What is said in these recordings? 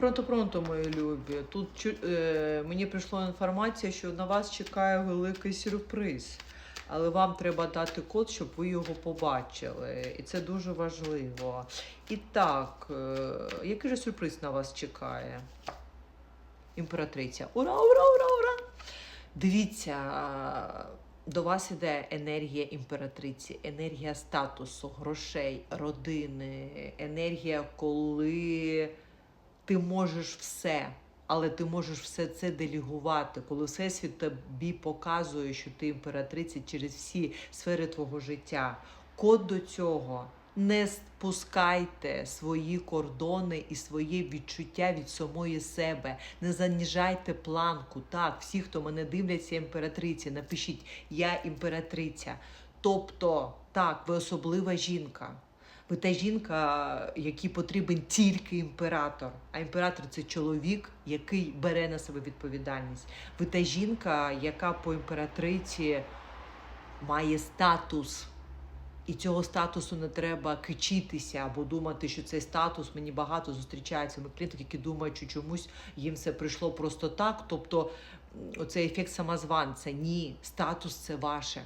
Пронто-пронто, мої любі. Тут е, мені прийшла інформація, що на вас чекає великий сюрприз. Але вам треба дати код, щоб ви його побачили. І це дуже важливо. І так, е, який же сюрприз на вас чекає? Імператриця. Ура, ура, ура, ура! Дивіться, до вас іде енергія імператриці, енергія статусу, грошей, родини, енергія, коли ти можеш все, але ти можеш все це делегувати, коли Всесвіт тобі показує, що ти імператриця через всі сфери твого життя. Код до цього. Не спускайте свої кордони і своє відчуття від самої себе. Не заніжайте планку. Так, всі, хто мене дивляться, імператриці, напишіть Я імператриця. Тобто, так, ви особлива жінка. Ви та жінка, якій потрібен тільки імператор. А імператор це чоловік, який бере на себе відповідальність. Ви та жінка, яка по імператриці має статус. І цього статусу не треба кичитися або думати, що цей статус мені багато зустрічається. Ми клієнтів, які думають, що чомусь їм все прийшло просто так. Тобто оцей ефект самозванця. Ні, статус це ваше.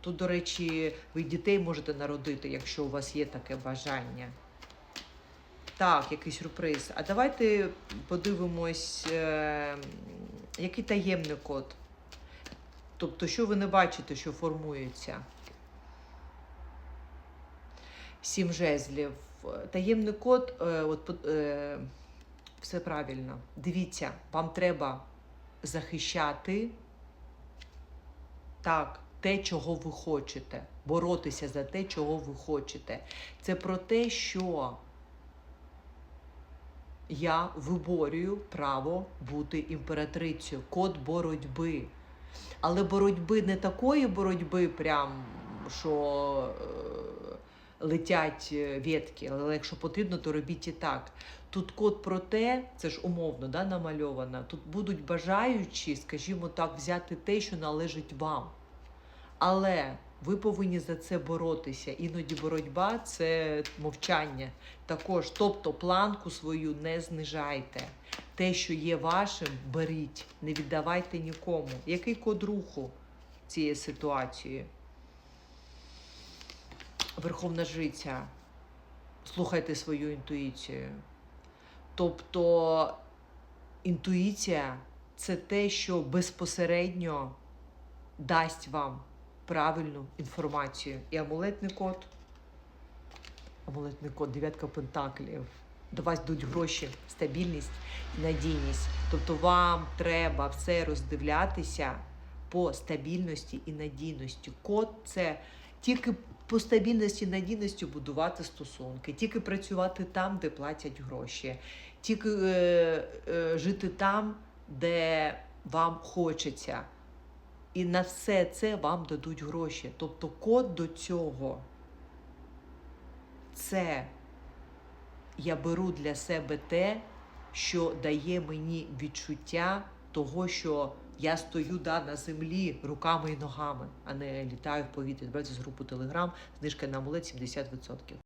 Тут, до речі, ви дітей можете народити, якщо у вас є таке бажання. Так, який сюрприз. А давайте подивимось, е, який таємний код. Тобто, що ви не бачите, що формується? Сім жезлів. Таємний код, е, от, е, все правильно. Дивіться, вам треба захищати так, те, чого ви хочете, боротися за те, чого ви хочете. Це про те, що я виборюю право бути імператрицею, код боротьби. Але боротьби не такої боротьби, прям що е, летять е, ветки. Але якщо потрібно, то робіть і так. Тут код про те, це ж умовно да, намальовано. Тут будуть бажаючі, скажімо так, взяти те, що належить вам. Але ви повинні за це боротися. Іноді боротьба це мовчання. Також, тобто планку свою не знижайте. Те, що є вашим, беріть, не віддавайте нікому. Який код руху цієї ситуації? Верховна жриця. Слухайте свою інтуїцію. Тобто інтуїція це те, що безпосередньо дасть вам правильну інформацію. І амулетний код. Амулетний код, дев'ятка пентаклів. До вас йдуть гроші, стабільність і надійність. Тобто вам треба все роздивлятися по стабільності і надійності. Код це тільки по стабільності і надійності будувати стосунки, тільки працювати там, де платять гроші, тільки е, е, жити там, де вам хочеться. І на все це вам дадуть гроші. Тобто код до цього це я беру для себе те, що дає мені відчуття того, що я стою да, на землі руками і ногами, а не літаю в повітрі. Збирайтеся з групу Телеграм, знижка на амулет 70%.